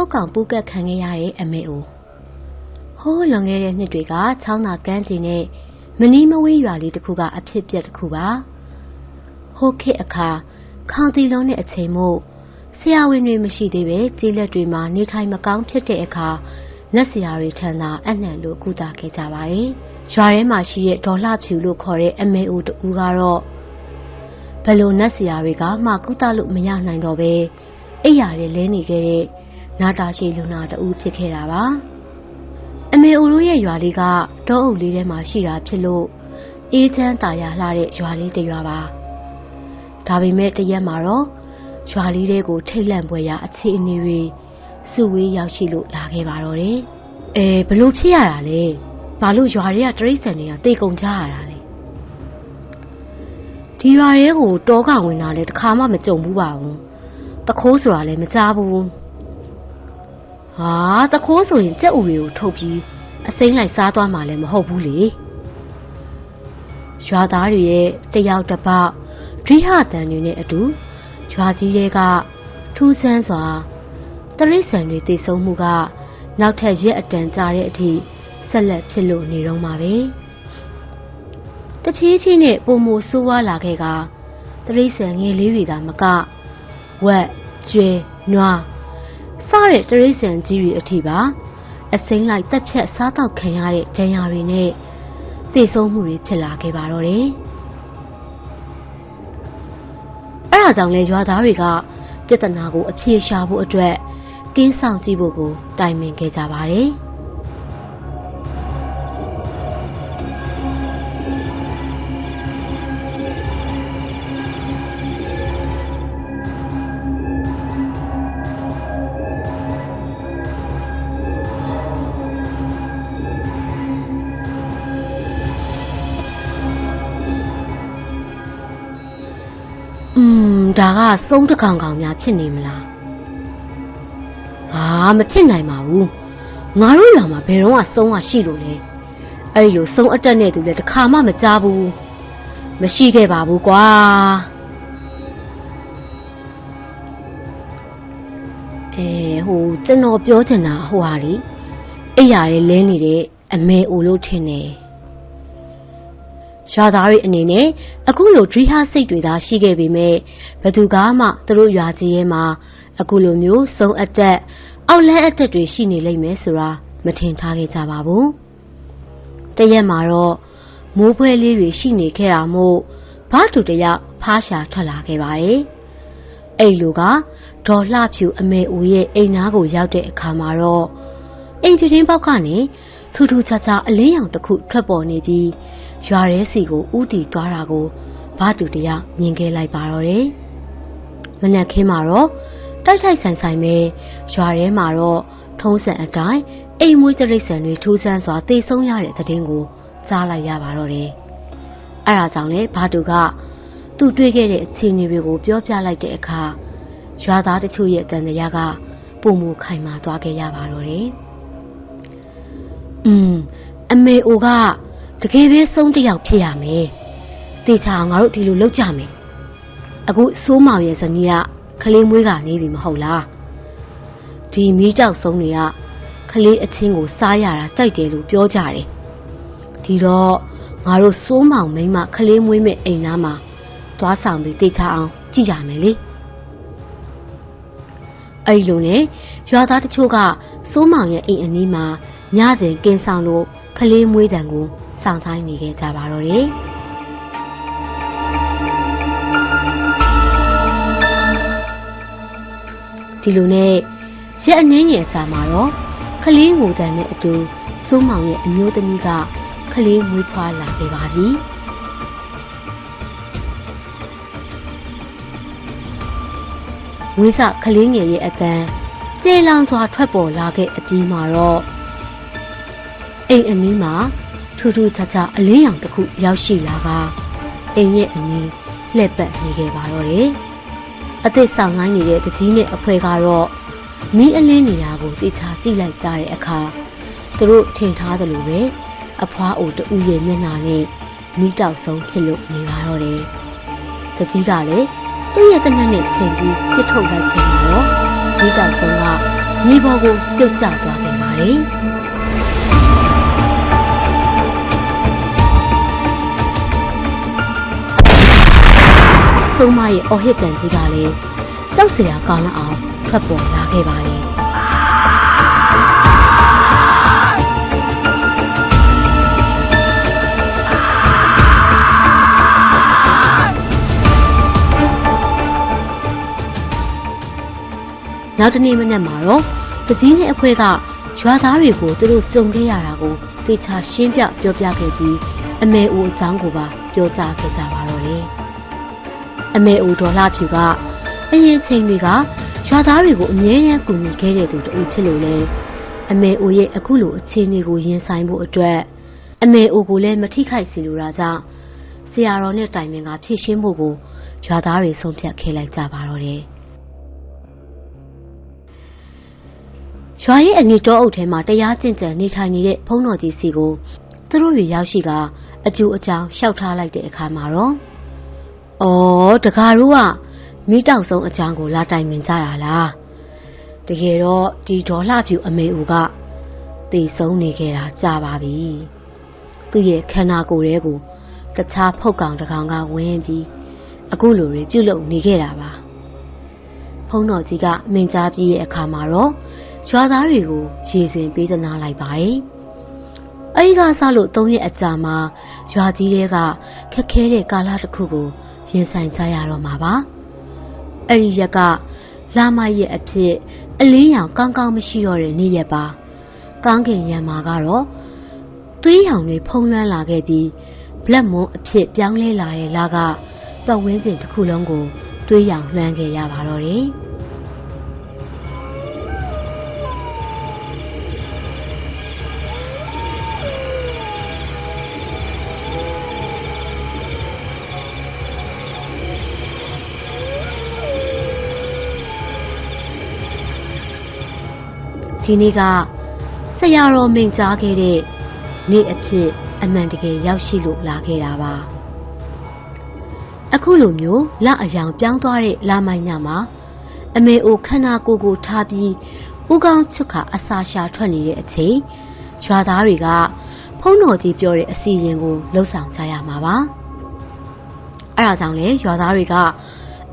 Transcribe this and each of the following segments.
ဖောက်ကောင်ပူးကတ်ခံခဲ့ရတဲ့အမေအိုဟိုးလွန်ခဲ့တဲ့နှစ်တွေကချောင်းသာကမ်းခြေနဲ့မနီးမဝေးရွာလေးတစ်ခုကအဖြစ်ပြက်တစ်ခုပါဟိုးခေတ်အခါခေါင်တီလုံးနဲ့အချိန်မို့ဆရာဝန်တွေမရှိသေးပဲကြေးလက်တွေမှာနေထိုင်မကောင်းဖြစ်တဲ့အခါနတ်ဆရာတွေထံသာအနှံလို့ကုသခဲ့ကြပါတယ်ရွာထဲမှာရှိတဲ့ဒေါ်လှဖြူလို့ခေါ်တဲ့အမေအိုတူကတော့ဘယ်လိုနတ်ဆရာတွေကမှကုသလို့မရနိုင်တော့ပဲအိယာတွေလဲနေခဲ့တဲ့ နာတာရှိလူနာတူဖြစ်ခဲ့တာပါအမေအိုတို့ရဲ့ရွာလေးကတောအုပ်လေးထဲမှာရှိတာဖြစ်လို့အေးချမ်းသာယာလှတဲ့ရွာလေးတစ်ရွာပါဒါပေမဲ့တရက်မှာတော့ရွာလေးတွေကိုထိတ်လန့်ပွဲရာအခြေအနေတွေစုဝေးရောက်ရှိလို့လာခဲ့ပါတော့တယ်အဲဘလို့ဖြစ်ရတာလဲဘာလို့ရွာတွေကတရိတ်ဆန်တွေကတေကုန်ကြရတာလဲဒီရွာတွေကိုတောကဝင်တာလဲတခါမှမကြုံဘူးပါဘူးတခိုးဆိုတာလည်းမကြားဘူး ဟာတခိုးဆိုရင်ကြက်ဥတွေကိုထုတ်ပြီးအစိမ့်လိုက်စားသွားမှလည်းမဟုတ်ဘူးလေရွာသားတွေရဲ့တယောက်တစ်ပေါက်ဒိဟတန်တွေနဲ့အတူရွာကြီးတွေကထူးဆန်းစွာတရိတ်ဆန်တွေတည်ဆုံမှုက နောက်ထပ်ရက်အတန်ကြာတဲ့အထိဆက်လက်ဖြစ်လို့နေတော့မှာပဲတဖြည်းဖြည်းနဲ့ပုံမဆိုးဝါးလာခဲ့ကတရိတ်ဆန်ငယ်လေးတွေသာမကဝက်ကျွဲနွား စတဲ့တရိတ်ဆန်ကြီးတွေအထိပါအစိမ့်လိုက်တက်ဖြတ်စားတော့ခံရတဲ့ဒဏ်ရာတွေနဲ့တည်ဆုံမှုတွေဖြစ်လာခဲ့ပါတော့တယ်အဲ့ဒါကြောင့်လေရွာသားတွေကပြဿနာကိုအဖြေရှာဖို့အတွက်ကင်းဆောင်ကြည့်ဖို့ကိုတိုင်ပင်ခဲ့ကြပါတယ်။ ဒါကစုံးတစ်ကောင်ကောင်များဖြစ်နေမလားဟာမဖြစ်နိုင်ပါဘူးငါတို့လာမှာဘယ်တော့မှစုံးကရှိလို့လဲအဲ့ဒီလိုစုံးအတက်နဲ့တူလဲတစ်ခါမှမကြားဘူးမရှိခဲ့ပါဘူးကွာအဲဟိုကျွန်တော်ပြောချင်တာဟိုဟာလေအိယာရဲလဲနေတဲ့အမေအိုလို့ထင်တယ် ရွာသားတွေအနေနဲ့အခုလိုဒရီဟာစိတ်တွေသာရှိခဲ့ပေမဲ့ဘယ်သူကမှသူတို့ရွာကြီးရဲမှာအခုလိုမျိုးစုံအတက်အောက်လန်းအတက်တွေရှိနေလိမ့်မယ်ဆိုတာမထင်ထားခဲ့ကြပါဘူးတရက်မှာတော့မိုးဖွဲလေးတွေရှိနေခဲ့တာမို့ဘာတူတယောက်ဖားရှာထွက်လာခဲ့ပါတယ်အဲ့လိုကဒေါ်လှဖြူအမေဦးရဲ့အိမ်သားကိုရောက်တဲ့အခါမှာတော့အိမ်ပြင်းပေါက်ကနေ ထူးထူးခြားခြားအလင်းရောင်တစ်ခုထွက်ပေါ်နေပြီးရွာရဲစီကိုဥတီသွားတာကိုဘာတူတယောက်မြင်ခဲ့လိုက်ပါတော့တယ်။မနက်ခင်းမှာတော့တိုက်ထိုက်ဆိုင်ဆိုင်ပဲရွာထဲမှာတော့ထုံးစံအတိုင်းအိမ်မွေးတရိတ်ဆန်တွေထူးဆန်းစွာတေဆုံးရတဲ့သတင်းကိုကြားလိုက်ရပါတော့တယ်။အဲဒါကြောင့်လေဘာတူကသူ့တွေ့ခဲ့တဲ့အခြေအနေတွေကိုပြောပြလိုက်တဲ့အခါရွာသားတချို့ရဲ့တန်တရားကပုံမခိုင်မာသွားခဲ့ရပါတော့တယ်။ อืมအမေအိုကတကယ်ပဲဆုံးတယောက်ဖြစ်ရမယ်။တေချာငါတို့ဒီလိုလုပ်ကြမယ်။အခုစိုးမောင်ရဲ့ဇနီးကခလေးမွေးကနေပြီမဟုတ်လား။ဒီမီးတောက်ဆုံးတွေကခလေးအချင်းကိုစားရတာကြိုက်တယ်လို့ပြောကြတယ်။ဒီတော့ငါတို့စိုးမောင်မိန်းမခလေးမွေးမဲ့အိမ်သားမှာသွားဆောင်ပြီးတေချာအောင်ကြည့်ကြမယ်လေ။အဲ့လိုနဲ့ရွာသားတချို့က စိုးမောင်ရဲ့အိမ်အနီးမှာညစဉ်ကင်းဆောင်လို့ခလေးမွေးတံကိုစောင့်ဆိုင်နေခဲ့ကြပါတော့တယ်ဒီလိုနဲ့ရက်အနှင်းငယ်စာမှာတော့ခလေးငိုတန်နဲ့အတူစိုးမောင်ရဲ့အမျိုးသမီးကခလေးမွေးဖွားလာခဲ့ပါပြီဝိဇခလေးငယ်ရဲ့အတန်း ကျေလောင်စွာထွက်ပေါ်လာခဲ့အပြီးမှာတော့အိမ်အနီးမှာထူးထူးခြားခြားအလင်းရောင်တစ်ခုရောက်ရှိလာကအိမ်ရဲ့အနီးလှည့်ပတ်နေခဲ့ပါတော့တယ်။အသစ်ဆောင်ငိုင်းနေတဲ့တကြီးနဲ့အဖွဲကတော့မီးအလင်းနေရာကိုတိချာကြည့်လိုက်ကြတဲ့အခါသူတို့ထင်ထားသလိုပဲအဖွားအိုတူရဲ့မျက်နှာနဲ့မီးတောက်ဆုံးဖြစ်လို့နေပါတော့တယ်။တကြီးကလည်းသူ့ရဲ့တနက်နဲ့ချိန်ပြီးပြစ်ထုတ်လိုက်ချိန်မှာတော့ မီးတောက်ဆုံးကမြေပေါ်ကိုပြုတ်ကျသွားခဲ့ပါတယ်။သုံးမရဲ့အော်ဟစ်တန်ကြီးကလည်းကြောက်စရာကောင်းလောက်အောင်ထွက်ပေါ်လာခဲ့ပါတယ် နောက်တနေ့မနက်မှာတော့ပကြီးနဲ့အဖွဲကရွာသားတွေကိုသူတို့ကြုံခဲ့ရတာကိုသေချာရှင်းပြပြောပြခဲ့ပြီးအမေဦးအကြောင်းကိုပါပြောကြားခဲ့ကြပါတော့တယ်။အမေဦးဒေါ်လာဖြူကအရင်ချိန်တွေကရွာသားတွေကိုအမြဲတမ်းကူညီခဲ့တဲ့သူတူဖြစ်လို့လေအမေဦးရဲ့အခုလိုအခြေအနေကိုရင်ဆိုင်ဖို့အတွက်အမေဦးကိုလည်းမထိခိုက်စေလိုတာကြောင့်ဆရာတော်နဲ့တိုင်ပင်ကဖြည့်ရှင်းဖို့ကိုရွာသားတွေဆုံးဖြတ်ခဲ့လိုက်ကြပါတော့တယ်။ ရွာရဲ့အငီတောအုပ်ထဲမှာတရားကျင့်ကြံနေထိုင်နေတဲ့ဘုန်းတော်ကြီးစီကိုသူတို့တွေရောက်ရှိကအကျိုးအကြောင်းလျှောက်ထားလိုက်တဲ့အခါမှာတော့။အော်တကားတို့ကမိတောက်ဆုံးအကြောင်းကိုလာတိုင်ပင်ကြတာလား။တကယ်တော့ဒီဒေါ်လှဖြူအမေဦးကတည်ဆုံးနေခဲ့တာကြာပါပြီ။သူ့ရဲ့ခန္ဓာကိုယ်ထဲကိုတခြားဖုတ်ကောင်တစ်ကောင်ကဝင်ပြီးအခုလိုတွေပြုတ်လုံနေခဲ့တာပါ။ဖုံးတော်ကြီးကမင်ကြားပြီးရဲ့အခါမှာတော့ ရွာသားတွေကိုရေစင်ပေးသနာလိုက်ပါတယ်။အဲဒီကစလို့၃ရက်အကြာမှာရွာကြီးတွေကခက်ခဲတဲ့ကာလတစ်ခုကိုရင်ဆိုင်ကြရတော့မှာပါ။အဲဒီရက်ကလာမရက်အဖြစ်အလင်းရောင်ကောင်းကောင်းမရှိတော့တဲ့နေ့ရက်ပါ။ကောင်းကင်ရံမှာကတော့သွေးရောင်တွေဖုံးလွှမ်းလာခဲ့ပြီးဘလက်မွန်အဖြစ်ပြောင်းလဲလာတဲ့လာကပတ်ဝန်းကျင်တစ်ခုလုံးကိုသွေးရောင်လွှမ်းခဲ့ရပါတော့တယ်။ ဒီနေ့ကဆရာတော်မိန်ကြားခဲ့တဲ့နေ့အဖြစ်အမှန်တကယ်ရောက်ရှိလို့လာခဲ့တာပါအခုလိုမျိုးလအယောင်ပြောင်းသွားတဲ့လာမိုင်းညမှာအမေအိုခန္ဓာကိုယ်ကိုထားပြီးဦးကောင်းချွတ်ခါအစာရှာထွက်နေတဲ့အချိန်ရွာသားတွေကဖုံးတော်ကြီးပြောတဲ့အစီရင်ကိုလှုပ်ဆောင်ကြရမှာပါအဲဒါကြောင့်လေရွာသားတွေက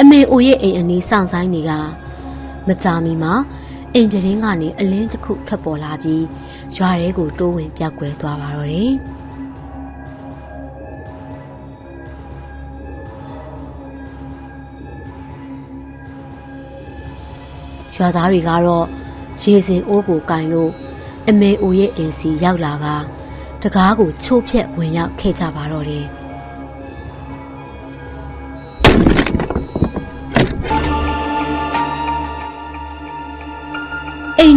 အမေအိုရဲ့အိမ်အနီးစောင့်ဆိုင်နေကမကြာမီမှာ အိမ်တရင်ကနေအလင်းတစ်ခုထွက်ပေါ်လာပြီးရွာထဲကိုတိုးဝင်ပြောက်ကွယ်သွားပါတော့တယ်။ရွာသားတွေကတော့ရေစင်အိုးကိုကင်လို့အမေအိုရဲ့အိမ်စီရောက်လာကတကားကိုချိုးဖြက်ဝင်ရောက်ခဲ့ကြပါတော့တယ်။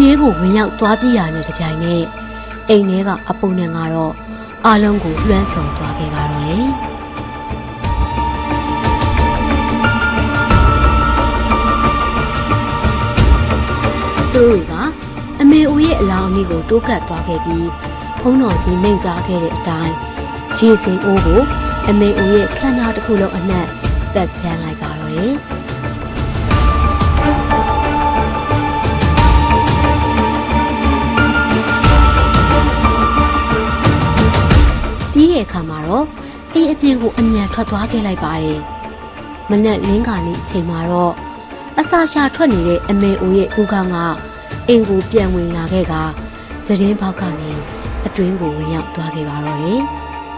ထဲကိုဝင်ရောက်သွားပြရတဲ့ကြိုင်နဲ့အိမ်ထဲကအပုံနဲ့ကတော့အလုံးကိုလွှမ်းဆောင်သွားခဲ့ပါတော့လေသူတို့တွေကအမေဦးရဲ့အလောင်းအနည်းကိုတိုးကပ်သွားခဲ့ပြီးဖုံးတော်ကြီးမိန့်ကြားခဲ့တဲ့အတိုင်းရေစင်အိုးကိုအမေဦးရဲ့ခန္ဓာတစ်ခုလုံးအနှံ့ပတ်ချမ်းလိုက်ပါတော့တယ် တဲ့အခါမှာတော့အိမ်အပြင်ကိုအမြန်ထွက်သွားခဲ့လိုက်ပါတယ်။မနက်လင်းကာနေ့အချိန်မှာတော့အစာရှာထွက်နေတဲ့အမေအိုရဲ့ဦးခေါင်းကအိမ်ကိုပြန်ဝင်လာခဲ့ကသတင်းပေါက်ကနေအတွင်းကိုဝင်ရောက်သွားခဲ့ပါတော့တယ်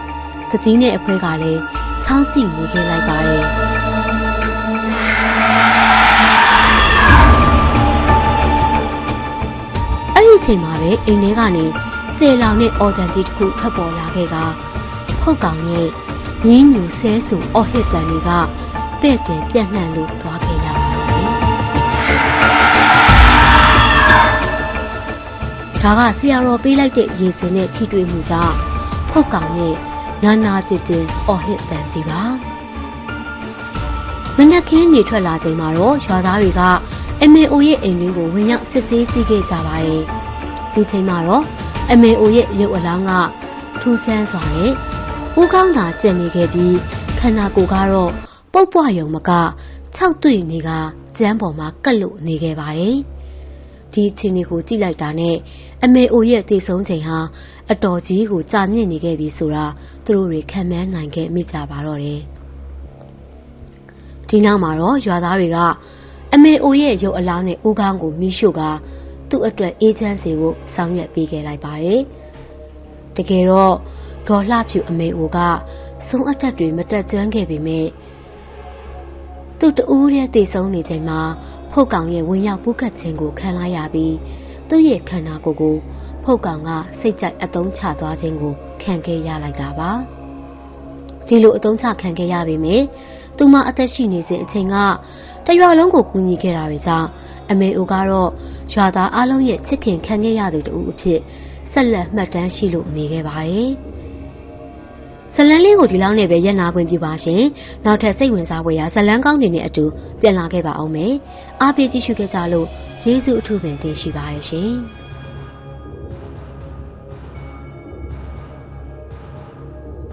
။ကကြီးနဲ့အဖွဲကလည်းချောင်းစီနေခဲ့လိုက်ပါတယ်။အဲ့ဒီအချိန်မှာပဲအိမ်ထဲကနေဆယ်လောင်နဲ့အော်တန်ကြီးတစ်ခုထွက်ပေါ်လာခဲ့က ဖုတ်ကောင်ရဲ့ငင်းညူဆဲဆူအော်ဟစ်တန်တွေကပဲ့တင်ပြန့်နှံ့လို့သွားခဲ့ရပါတယ်။ဒါကဆရာတော်ပေးလိုက်တဲ့ရေစင်နဲ့ထိတွေ့မှုကြောင့်ဖုတ်ကောင်ရဲ့နာနာကျစ်ကျင်အော်ဟစ်တန်ကြီးပါ။မနက်ခင်းနေထွက်လာချိန်မှာတော့ရွာသားတွေကအမေအိုရဲ့အိမ်လေးကိုဝင်ရောက်စစ်ဆေးကြည့်ခဲ့ကြပါတယ်။ဒီချိန်မှာတော့အမေအိုရဲ့ရုပ်အလောင်းကထူးဆန်းစွာနဲ့ ဦးကောင်းသာကျင်နေခဲ့ပြီးခန္ဓာကိုယ်ကတော့ပုတ်ပွားယုံမက၆တွေ့နေကကျမ်းပေါ်မှာကတ်လို့နေခဲ့ပါတယ်။ဒီအချိန်ကိုကြည့်လိုက်တာနဲ့အမေအိုရဲ့တည်ဆုံးချိန်ဟာအတော်ကြီးကိုကြာမြင့်နေခဲ့ပြီဆိုတာသူတို့တွေခံမှန်းနိုင်ခဲ့မိကြပါတော့တယ်ဒီနောက်မှာတော့ရွာသားတွေကအမေအိုရဲ့ရုပ်အလားနဲ့ဦးခေါင်းကိုမိရှို့ကသူ့အတွက်အေးချမ်းစေဖို့ဆောင်ရွက်ပေးခဲ့လိုက်ပါတယ်တကယ်တော့ ဒေါ်လှဖြူအမေအိုကဆုံးအတက်တွေမတက်ကြမ်းခဲ့ပေမဲ့သူ့တူးရဲ့တည်ဆုံးနေချိန်မှာဖုတ်ကောင်ရဲ့ဝင်ရောက်ပူးကတ်ခြင်းကိုခံလိုက်ရပြီးသူ့ရဲ့ခန္ဓာကိုယ်ကိုဖုတ်ကောင်ကစိတ်ကြိုက်အတုံးချသွားခြင်းကိုခံခဲ့ရလိုက်တာပါဒီလိုအတုံးချခံခဲ့ရပေမဲ့သူမအသက်ရှိနေစဉ်အချိန်ကတရွာလုံးကိုကူညီခဲ့တာတွေကြောင့်အမေအိုကတော့ရွာသားအလုံးရဲ့ချစ်ခင်ခံခဲ့ရသူတူအဖြစ်ဆက်လက်မှတ်တမ်းရှိလို့နေခဲ့ပါတယ် ဇလန်းလေးကိုဒီလောက်နဲ့ပဲရက်နာခွင့်ပြုပါရှင်။နောက်ထပ်စိတ်ဝင်စားဖွယ်ရာဇလန်းကောင်းတွေနဲ့အတူပြန်လာခဲ့ပါအောင်မယ်။အားပေးကြည့်ရှုခဲ့ကြလို့ကျေးဇူးအထူးပင်တင်ရှိပါရရှင်။